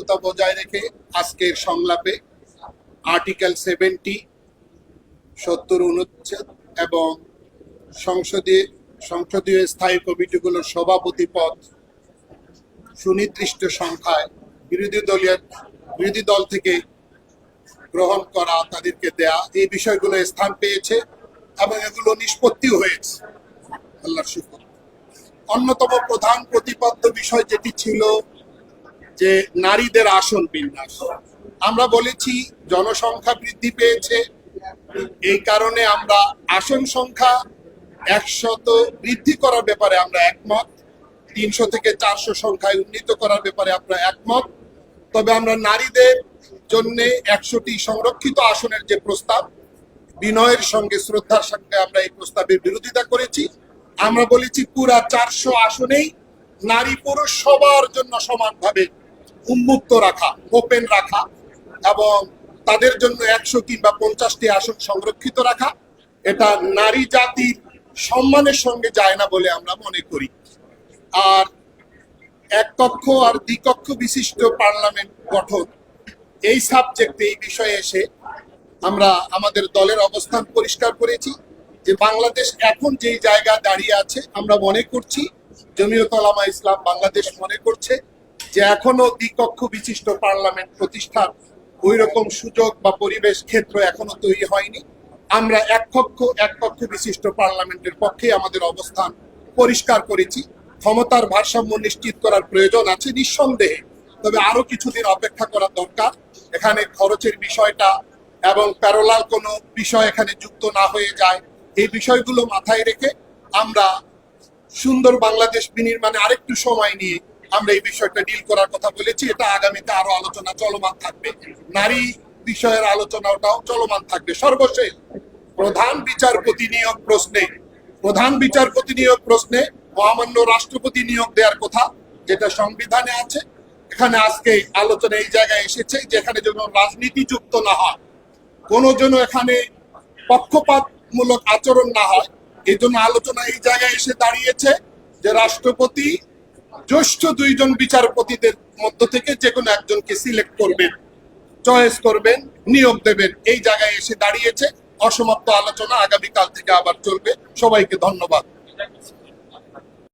ধারাবাহিকতা বজায় রেখে আজকের সংলাপে আর্টিকেল সেভেন্টি, সত্তর অনুচ্ছেদ এবং সংসদীয় সংসদীয় স্থায়ী কমিটিগুলোর সভাপতি পদ সুনির্দিষ্ট সংখ্যায় বিরোধী দলীয়, বিরোধী দল থেকে গ্রহণ করা তাদেরকে দেয়া এই বিষয়গুলো স্থান পেয়েছে এবং এগুলো নিষ্পত্তিও হয়েছে। আল্লাহর শুকর। অন্যতম প্রধান প্রতিপাদ্য বিষয় যেটি ছিল যে নারীদের আসন বিন্যাস। আমরা বলেছি জনসংখ্যা বৃদ্ধি পেয়েছে। এই কারণে আমরা আসন সংখ্যা একশত বৃদ্ধি করার ব্যাপারে আমরা একমত। তিনশো থেকে চারশো সংখ্যায় উন্নীত করার ব্যাপারে আমরা একমত। তবে আমরা নারীদের জন্য একশোটি সংরক্ষিত আসনের যে প্রস্তাব, বিনয়ের সঙ্গে শ্রদ্ধার সঙ্গে আমরা এই প্রস্তাবের বিরোধিতা করেছি। আমরা বলেছি পুরা চারশো আসনেই নারী পুরুষ সবার জন্য সমানভাবে উন্মুক্ত রাখা ওপেন রাখা এবং তাদের জন্য একশো কিংবা পঞ্চাশটি আসন সংরক্ষিত রাখা। এটা নারী জাতির সম্মানের সঙ্গে যায় না বলে আমরা মনে করি। আর এক কক্ষ আর দ্বিকক্ষ বিশিষ্ট পার্লামেন্ট গঠন, এই সাবজেক্টে এই বিষয়ে এসে আমরা আমাদের দলের অবস্থান পরিষ্কার করেছি যে বাংলাদেশ এখন যেই জায়গা দাঁড়িয়ে আছে, আমরা মনে করছি, জমিয়ত ওলামা ইসলাম বাংলাদেশ মনে করছে যে এখনও দ্বিকক্ষ বিশিষ্ট পার্লামেন্ট প্রতিষ্ঠার ওই রকম সুযোগ বা পরিবেশ ক্ষেত্র এখনও তৈরি হয়নি। আমরা এক কক্ষ এক কক্ষ বিশিষ্ট পার্লামেন্টের পক্ষে আমাদের অবস্থান পরিষ্কার করেছি। ক্ষমতার ভারসাম্য নিশ্চিত করার প্রয়োজন আছে নিঃসন্দেহে। তবে আরও কিছুদিন অপেক্ষা করা দরকার। এখানে খরচের বিষয়টা এবং প্যারোলাল কোনো বিষয় এখানে যুক্ত না হয়ে যায়। এই বিষয়গুলো মাথায় রেখে আমরা সুন্দর বাংলাদেশ বিনির্মাণে আরেকটু সময় নিয়ে আমরা এই বিষয়টা ডিল করার কথা বলেছি, এটা আগামীতে আরও আলোচনা চলমান থাকবে। নারী বিষয়ের আলোচনাটাও চলমান থাকবে। সর্বশেষ প্রধান বিচারপতি নিয়োগ প্রশ্নে, প্রধান বিচারপতি নিয়োগ প্রশ্নে মহামান্য রাষ্ট্রপতি নিয়োগ দেওয়ার কথা যেটা সংবিধানে আছে, এখানে আজকে আলোচনা এই জায়গায় এসেছে যেখানে যেন রাজনীতি যুক্ত না হয়, কোনো যেন এখানে পক্ষপাতমূলক আচরণ না হয় এই জন্য আলোচনা এই জায়গায় এসে দাঁড়িয়েছে যে রাষ্ট্রপতি জ্যেষ্ঠ দুইজন বিচারপতিদের মধ্য থেকে যে কোনো একজনকে সিলেক্ট করবেন চয়েস করবেন, নিয়োগ দেবেন। এই জায়গায় এসে দাঁড়িয়েছে। অসমাপ্ত আলোচনা আগামীকাল থেকে আবার চলবে। সবাইকে ধন্যবাদ।